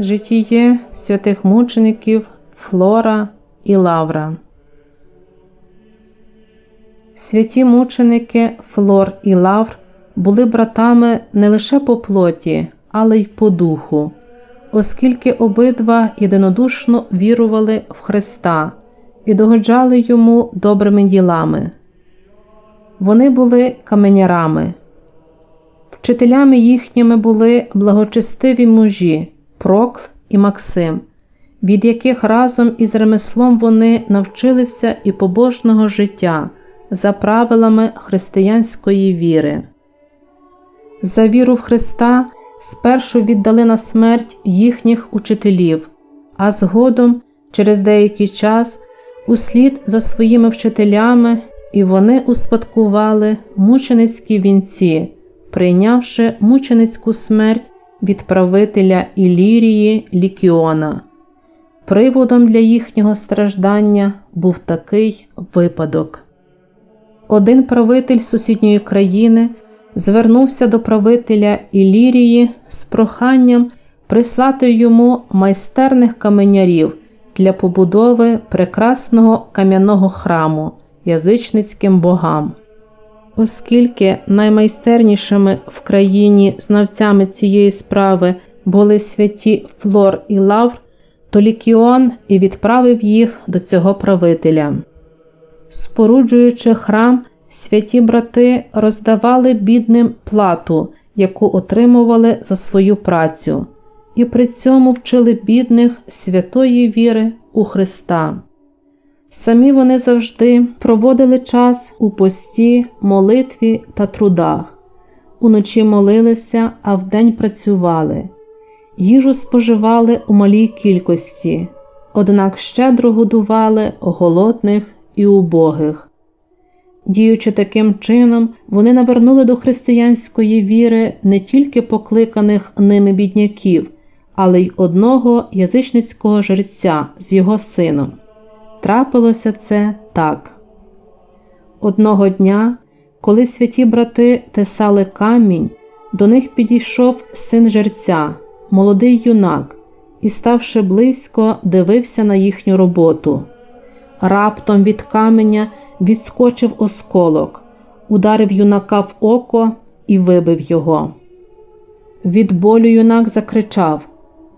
Житіє святих мучеників Флора і Лавра. Святі мученики Флор і Лавр були братами не лише по плоті, але й по духу, оскільки обидва єдинодушно вірували в Христа і догоджали йому добрими ділами. Вони були каменярами. Вчителями їхніми були благочестиві мужі Прокл і Максим, від яких разом із ремеслом вони навчилися і побожного життя за правилами християнської віри. За віру в Христа спершу віддали на смерть їхніх учителів, а згодом, через деякий час, услід за своїми вчителями, і вони успадкували мученицькі вінці, прийнявши мученицьку смерть від правителя Ілірії Лікіона. Приводом для їхнього страждання був такий випадок. Один правитель сусідньої країни звернувся до правителя Ілірії з проханням прислати йому майстерних каменярів для побудови прекрасного кам'яного храму язичницьким богам. Оскільки наймайстернішими в країні знавцями цієї справи були святі Флор і Лавр, то Лікіон і відправив їх до цього правителя. Споруджуючи храм, святі брати роздавали бідним плату, яку отримували за свою працю, і при цьому вчили бідних святої віри у Христа. Самі вони завжди проводили час у пості, молитві та трудах, уночі молилися, а вдень працювали, їжу споживали у малій кількості, однак щедро годували голодних і убогих. Діючи таким чином, вони навернули до християнської віри не тільки покликаних ними бідняків, але й одного язичницького жерця з його сином. Трапилося це так. Одного дня, коли святі брати тесали камінь, до них підійшов син жерця, молодий юнак, і, ставши близько, дивився на їхню роботу. Раптом від каменя відскочив осколок, ударив юнака в око і вибив його. Від болю юнак закричав.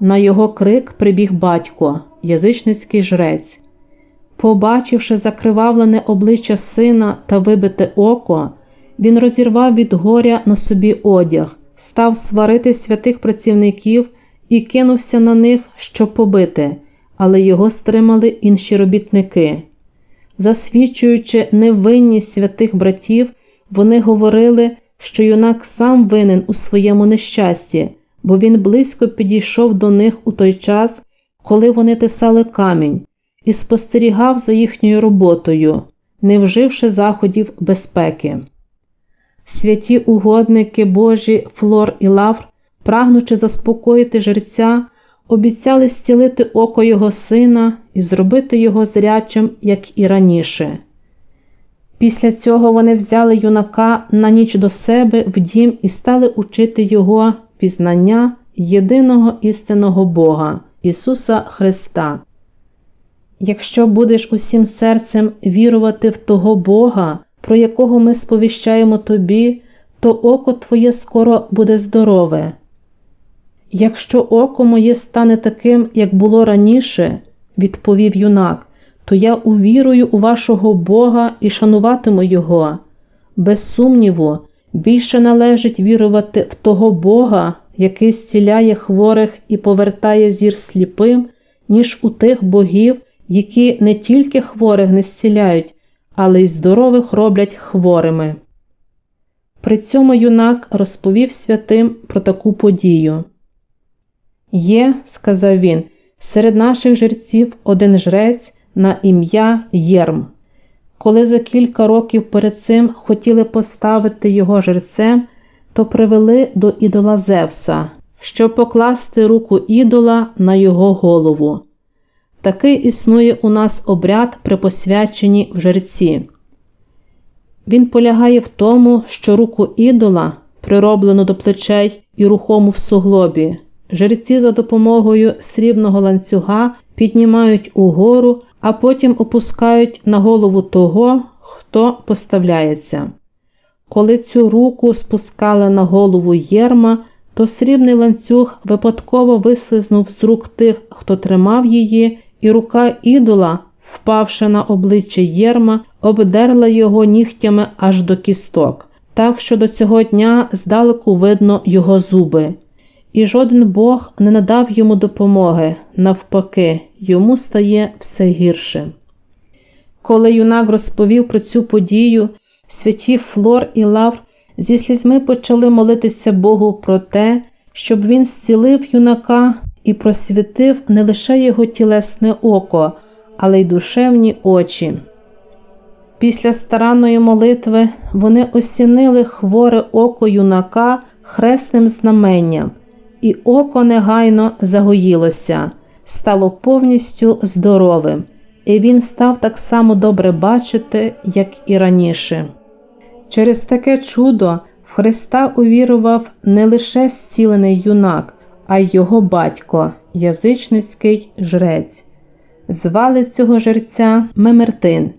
На його крик прибіг батько, язичницький жрець. Побачивши закривавлене обличчя сина та вибите око, він розірвав від горя на собі одяг, став сварити святих працівників і кинувся на них, щоб побити, але його стримали інші робітники. Засвідчуючи невинність святих братів, вони говорили, що юнак сам винен у своєму нещасті, бо він близько підійшов до них у той час, коли вони тисали камінь і спостерігав за їхньою роботою, не вживши заходів безпеки. Святі угодники Божі Флор і Лавр, прагнучи заспокоїти жерця, обіцяли зцілити око його сина і зробити його зрячим, як і раніше. Після цього вони взяли юнака на ніч до себе в дім і стали учити його пізнання єдиного істинного Бога, Ісуса Христа. Якщо будеш усім серцем вірувати в того Бога, про якого ми сповіщаємо тобі, то око твоє скоро буде здорове. Якщо око моє стане таким, як було раніше, відповів юнак, то я увірую у вашого Бога і шануватиму Його. Без сумніву, більше належить вірувати в того Бога, який зціляє хворих і повертає зір сліпим, ніж у тих богів які не тільки хворих не зціляють, але й здорових роблять хворими. При цьому юнак розповів святим про таку подію. Є, сказав він, серед наших жерців один жрець на ім'я Єрм. Коли за кілька років перед цим хотіли поставити його жерцем, то привели до ідола Зевса, щоб покласти руку ідола на його голову. Такий існує у нас обряд при посвяченні в жерці. Він полягає в тому, що руку ідола, прироблену до плечей і рухому в суглобі, жерці за допомогою срібного ланцюга піднімають угору, а потім опускають на голову того, хто поставляється. Коли цю руку спускали на голову єрма, то срібний ланцюг випадково вислизнув з рук тих, хто тримав її, і рука ідола, впавши на обличчя єрма, обдерла його нігтями аж до кісток, так що до цього дня здалеку видно його зуби. І жоден Бог не надав йому допомоги, навпаки, йому стає все гірше. Коли юнак розповів про цю подію, святі Флор і Лавр зі слізьми почали молитися Богу про те, щоб він зцілив юнака і просвітив не лише його тілесне око, але й душевні очі. Після старанної молитви вони осінили хворе око юнака хресним знаменням, і око негайно загоїлося, стало повністю здоровим, і він став так само добре бачити, як і раніше. Через таке чудо в Христа увірував не лише зцілений юнак, а й його батько, язичницький жрець. Звали цього жерця Мемертин,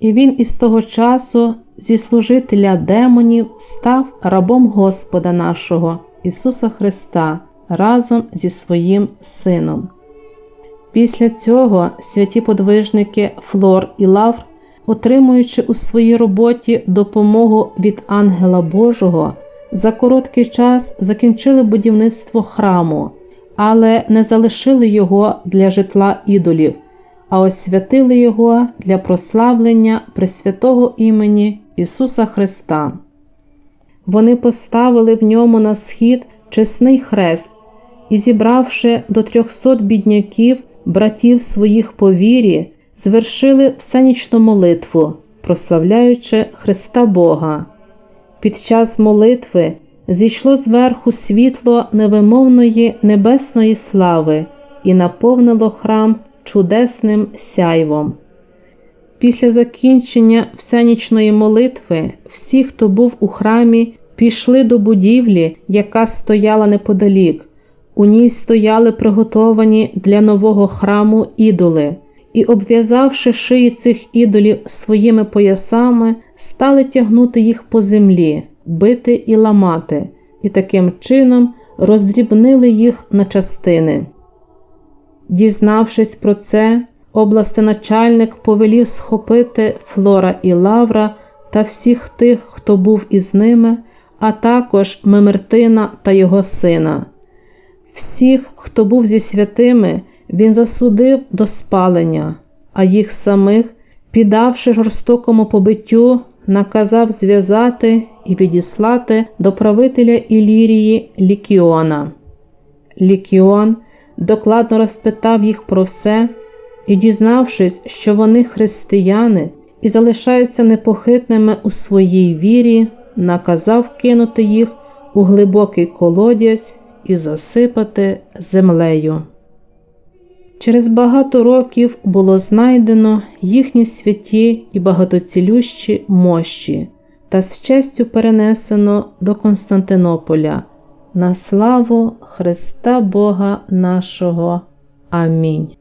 і він із того часу зі служителя демонів став рабом Господа нашого, Ісуса Христа, разом зі своїм Сином. Після цього святі подвижники Флор і Лавр отримуючи у своїй роботі допомогу від ангела Божого, за короткий час закінчили будівництво храму, але не залишили його для житла ідолів, а освятили його для прославлення Пресвятого імені Ісуса Христа. Вони поставили в ньому на схід чесний хрест і, зібравши до трьохсот бідняків, братів своїх по вірі, звершили всенічну молитву, прославляючи Христа Бога. Під час молитви зійшло зверху світло невимовної небесної слави і наповнило храм чудесним сяйвом. Після закінчення всенічної молитви всі, хто був у храмі, пішли до будівлі, яка стояла неподалік. У ній стояли приготовані для нового храму ідоли і, обв'язавши шиї цих ідолів своїми поясами, стали тягнути їх по землі, бити і ламати, і таким чином роздрібнили їх на частини. Дізнавшись про це, областеначальник повелів схопити Флора і Лавра та всіх тих, хто був із ними, а також Мемертина та його сина. Всіх, хто був зі святими, він засудив до спалення, а їх самих, піддавши жорстокому побиттю, наказав зв'язати і відіслати до правителя Ілірії Лікіона. Лікіон докладно розпитав їх про все і, дізнавшись, що вони християни і залишаються непохитними у своїй вірі, наказав кинути їх у глибокий колодязь і засипати землею. Через багато років було знайдено їхні святі і багатоцілющі мощі та з честю перенесено до Константинополя на славу Христа Бога нашого. Амінь.